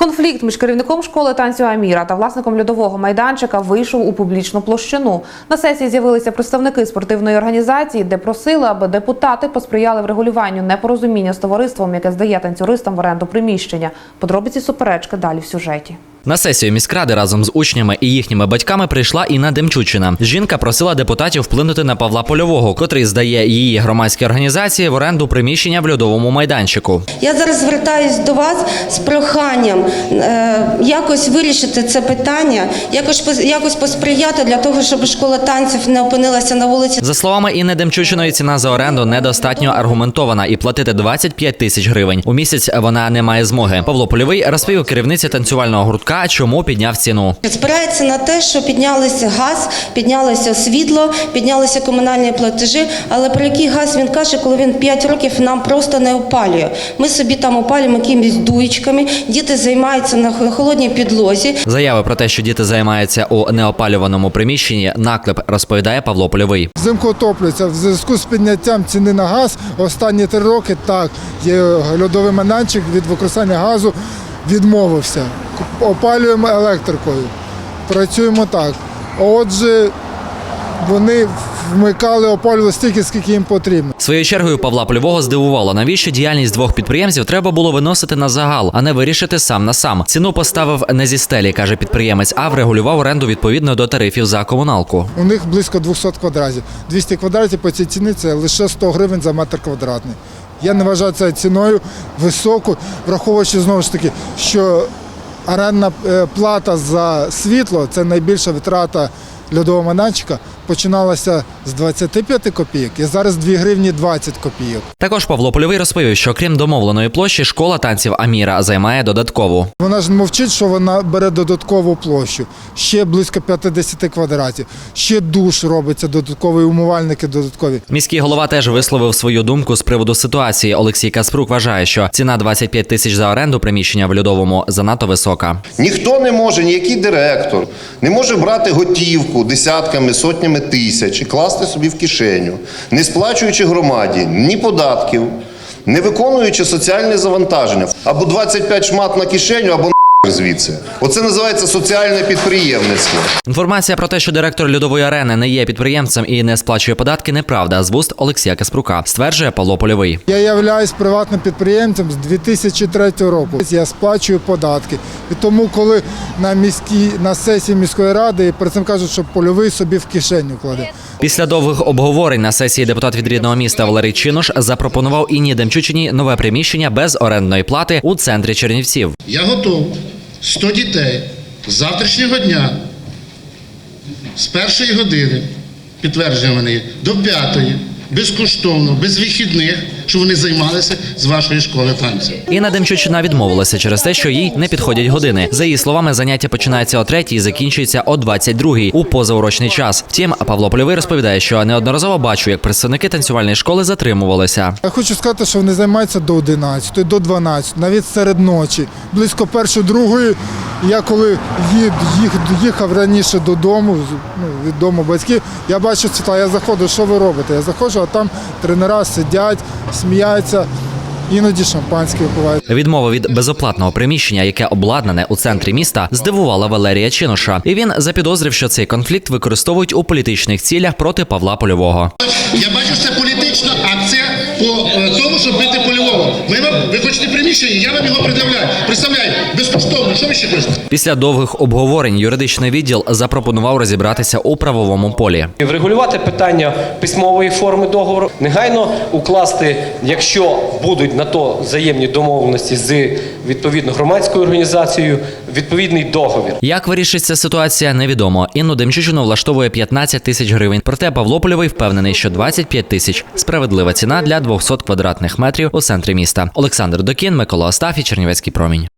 Конфлікт між керівником школи танцю Аміра та власником льодового майданчика вийшов у публічну площину. На сесії з'явилися представники спортивної організації, де просили, аби депутати посприяли врегулюванню непорозуміння з товариством, яке здає танцюристам в оренду приміщення. Подробиці суперечки далі в сюжеті. На сесію міськради разом з учнями і їхніми батьками прийшла Інна Демчучина. Жінка просила депутатів вплинути на Павла Польового, котрий здає її громадській організації в оренду приміщення в льодовому майданчику. Я зараз звертаюсь до вас з проханням е, якось вирішити це питання, якось якось посприяти для того, щоб школа танців не опинилася на вулиці. За словами Інни Демчучиної, ціна за оренду недостатньо аргументована і платити 25 тисяч гривень. У місяць вона не має змоги. Павло Польовий розповів керівниці танцювального гуртка, чому підняв ціну. Спирається на те, що піднялися газ, піднялося світло, піднялися комунальні платежі. Але про який газ він каже, коли він 5 років нам просто не опалює. Ми собі там опалюємо якимись дуєчками, діти займаються на холодній підлозі. Заяви про те, що діти займаються у неопалюваному приміщенні, наклеп розповідає Павло Польовий. Взимку отоплюється. В зв'язку з підняттям ціни на газ останні три роки так є льодовий майданчик від використання газу відмовився. Опалюємо електрикою. Працюємо так. Отже, вони вмикали, опалювали стільки, скільки їм потрібно. Своєю чергою Павла Польового здивувало, навіщо діяльність двох підприємців треба було виносити на загал, а не вирішити сам на сам. Ціну поставив не зі стелі, каже підприємець, а врегулював оренду відповідно до тарифів за комуналку. У них близько 200 квадратів. 200 квадратів по цій ціні це лише 100 гривень за метр квадратний. Я не вважаю це ціною високу, враховуючи знову ж таки, що орендна е, плата за світло це найбільша витрата льодового майданчика. Починалася з 25 копійок і зараз 2 гривні 20 копійок. Також Павло Польовий розповів, що крім домовленої площі, школа танців Аміра займає додаткову. Вона ж мовчить, що вона бере додаткову площу, ще близько 50 квадратів, ще душ робиться додатковий, умивальники додаткові. Міський голова теж висловив свою думку з приводу ситуації. Олексій Каспрук вважає, що ціна 25 тисяч за оренду приміщення в льодовому занадто висока. Ніхто не може, ніякий директор не може брати готівку десятками, сотнями тисяч і класти собі в кишеню, не сплачуючи громаді ні податків, не виконуючи соціальне завантаження. Або 25 шмат на кишеню, або звідси. Оце називається соціальне підприємництво. Інформація про те, що директор льодової арени не є підприємцем і не сплачує податки, неправда з вуст Олексія Каспрука, стверджує Павло Польовий. Я являюсь приватним підприємцем з 2003 року. Я сплачую податки. І тому, коли на міській на сесії міської ради перед цим кажуть, що польовий собі в кишеню кладе. Після довгих обговорень на сесії депутат від рідного міста Валерій Чинош запропонував Інні Демчучині нове приміщення без орендної плати у центрі Чернівців. Я готов 100 дітей з завтрашнього дня, з першої години, підтвердження вони до п'ятої, безкоштовно, без вихідних, щоб вони займалися з вашої школи танців. Інна Демчучина відмовилася через те, що їй не підходять години. За її словами, заняття починається о третій і закінчується о 22-й у позаурочний час. Втім, Павло Польовий розповідає, що неодноразово бачу, як представники танцювальної школи затримувалися. Я хочу сказати, що вони займаються до 11, до 12, навіть серед ночі. Близько першої, другої. Я коли їд, їх, їхав раніше додому, з- ну, від дому батьків, я бачу я заходжу, що ви робите? Я заходжу, а там тренера сидять, сміються, іноді шампанське випивають. Відмова від безоплатного приміщення, яке обладнане у центрі міста, здивувала Валерія Чиноша. І він запідозрив, що цей конфлікт використовують у політичних цілях проти Павла Польового. Я бачу, що це політична акція по е, тому, щоб бити польового. Ви, вам- ви хочете приміщення, я вам його пред'являю. Представляю, безкоштовно. Що ви ще хочете? Після довгих обговорень юридичний відділ запропонував розібратися у правовому полі. Врегулювати питання письмової форми договору, негайно укласти, якщо будуть на то взаємні домовленості з відповідно громадською організацією, відповідний договір. Як вирішиться ситуація, невідомо. Інну Демчучину влаштовує 15 тисяч гривень. Проте Павло Польовий впевнений, що 25 тисяч справедлива ціна для 200 квадратних метрів у центрі міста. Олександр Докін, Микола Остафій, Чернівецький промінь.